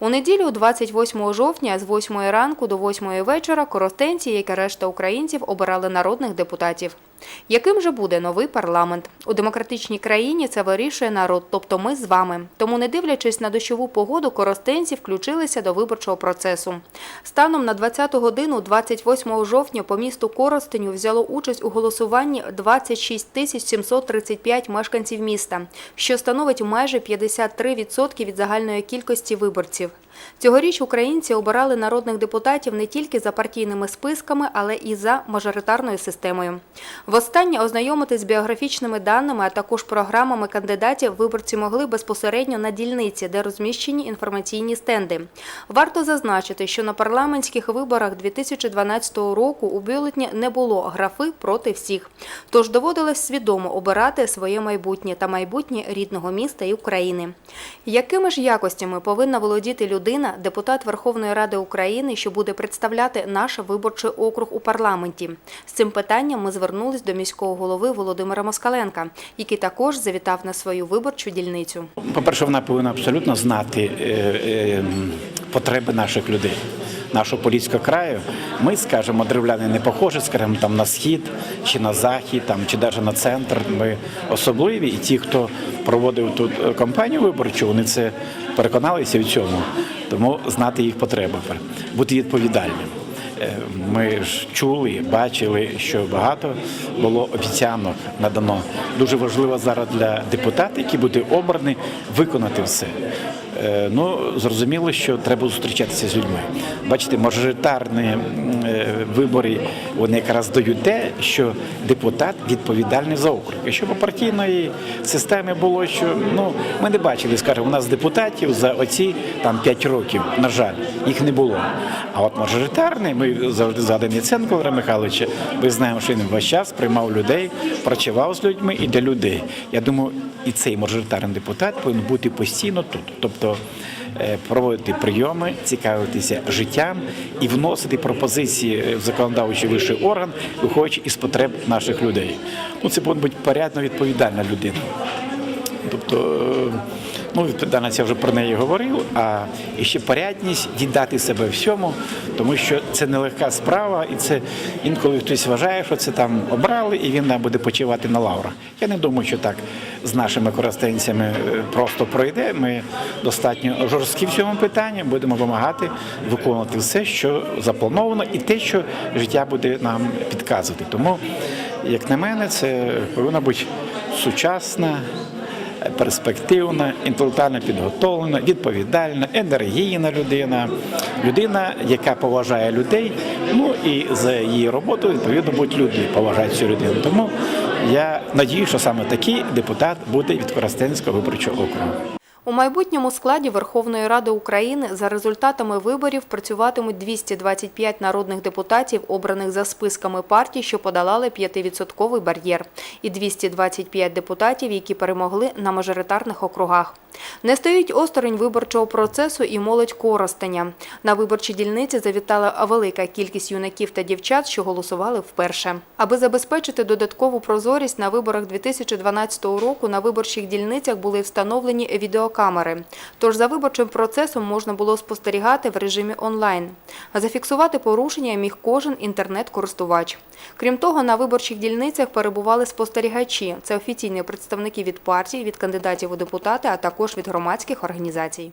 У неділю, 28 жовтня, з 8 ранку до 8 вечора, коростенці, як і решта українців, обирали народних депутатів. Яким же буде новий парламент? У демократичній країні це вирішує народ, тобто ми з вами. Тому, не дивлячись на дощову погоду, коростенці включилися до виборчого процесу. Станом на 20 годину 28 жовтня по місту Коростеню взяло участь у голосуванні 26 тисяч 735 мешканців міста, що становить майже 53% від загальної кількості виборців. you. Цьогоріч українці обирали народних депутатів не тільки за партійними списками, але і за мажоритарною системою. Востаннє ознайомитись з біографічними даними, а також програмами кандидатів виборці могли безпосередньо на дільниці, де розміщені інформаційні стенди. Варто зазначити, що на парламентських виборах 2012 року у бюлетні не було графи проти всіх. Тож доводилось свідомо обирати своє майбутнє та майбутнє рідного міста і України. Якими ж якостями повинна володіти людина, депутат Верховної Ради України, що буде представляти наш виборчий округ у парламенті? З цим питанням ми звернулись до міського голови Володимира Москаленка, який також завітав на свою виборчу дільницю. По-перше, вона повинна абсолютно знати е, е, потреби наших людей. Нашого поліського краю, ми скажемо, древляни не похожі, скажімо, там на схід чи на захід, там чи навіть на центр. Ми особливі, і ті, хто проводив тут е, кампанію виборчу, вони це переконалися в цьому. Тому знати їх потреби, бути відповідальним. Е, Ми ж чули, бачили, що багато було обіцянок надано. Дуже важливо зараз для депутатів, які будуть обрані, виконати все. Е, Ну, зрозуміло, що треба зустрічатися з людьми. Бачите, мажоритарні е, вибори вони якраз дають те, що депутат відповідальний за округ. Якщо по партійної системі було, що ну ми не бачили, скажімо, у нас депутатів за оці там 5 років, на жаль, їх не було. А от мажоритарний, ми завжди згадаємо Яценко Олега Михайловича, ми знаємо, що він весь час приймав людей, працював з людьми і для людей. Я думаю, і цей мажоритарний депутат повинен бути постійно тут. Тобто е, проводити прийоми, цікавитися життям і вносити пропозиції в законодавчий вищий орган, виходячи із потреб наших людей. Ну, це буде порядно відповідальна людина. Тобто, е, ну, відповідальність я вже про неї говорив, а і ще порядність віддати себе всьому, тому що це нелегка справа, і це інколи хтось вважає, що це там обрали, і він буде почивати на лаврах. Я не думаю, що так з нашими користенцями е, просто пройде. Ми достатньо жорсткі в цьому питанні, будемо вимагати виконувати все, що заплановано, і те, що життя буде нам підказувати. Тому, як на мене, це повинна бути сучасна перспективна, інтелектуально підготовлена, відповідальна, енергійна людина, людина, яка поважає людей. Ну і за її роботу відповідно будуть люди поважають цю людину. Тому я надію, що саме такий депутат буде від Коростенського виборчого округу. У майбутньому складі Верховної Ради України за результатами виборів працюватимуть 225 народних депутатів, обраних за списками партій, що подолали 5-відсотковий бар'єр, і 225 депутатів, які перемогли на мажоритарних округах. Не стоїть осторонь виборчого процесу і молодь Коростеня. На виборчі дільниці завітала велика кількість юнаків та дівчат, що голосували вперше. Аби забезпечити додаткову прозорість на виборах 2012 року на виборчих дільницях були встановлені відеокамери. Тож за виборчим процесом можна було спостерігати в режимі онлайн. Зафіксувати порушення міг кожен інтернет-користувач. Крім того, на виборчих дільницях перебували спостерігачі. Це офіційні представники від партій, від кандидатів у депутати, а також від громадських організацій.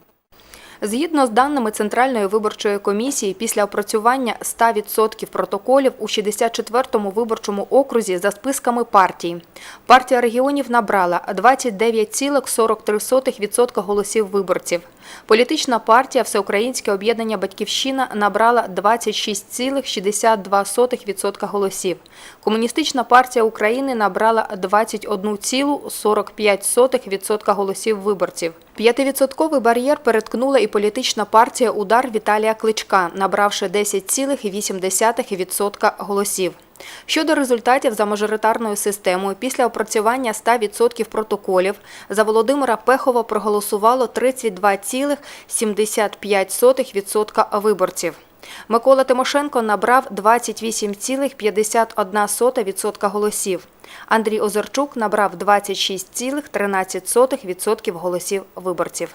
Згідно з даними Центральної виборчої комісії, після опрацювання 100% протоколів у 64-му виборчому окрузі за списками партій, партія регіонів набрала 29,43% голосів виборців. Політична партія Всеукраїнське об'єднання Батьківщина набрала 26,62% голосів. Комуністична партія України набрала 21,45% голосів виборців. П'ятивідсотковий бар'єр переткнула і політична партія Удар Віталія Кличка, набравши 10,8% голосів. Щодо результатів за мажоритарною системою, після опрацювання 100% протоколів за Володимира Пехова проголосувало 32,75% виборців. Микола Тимошенко набрав 28,51% голосів. Андрій Озерчук набрав 26,13% голосів виборців.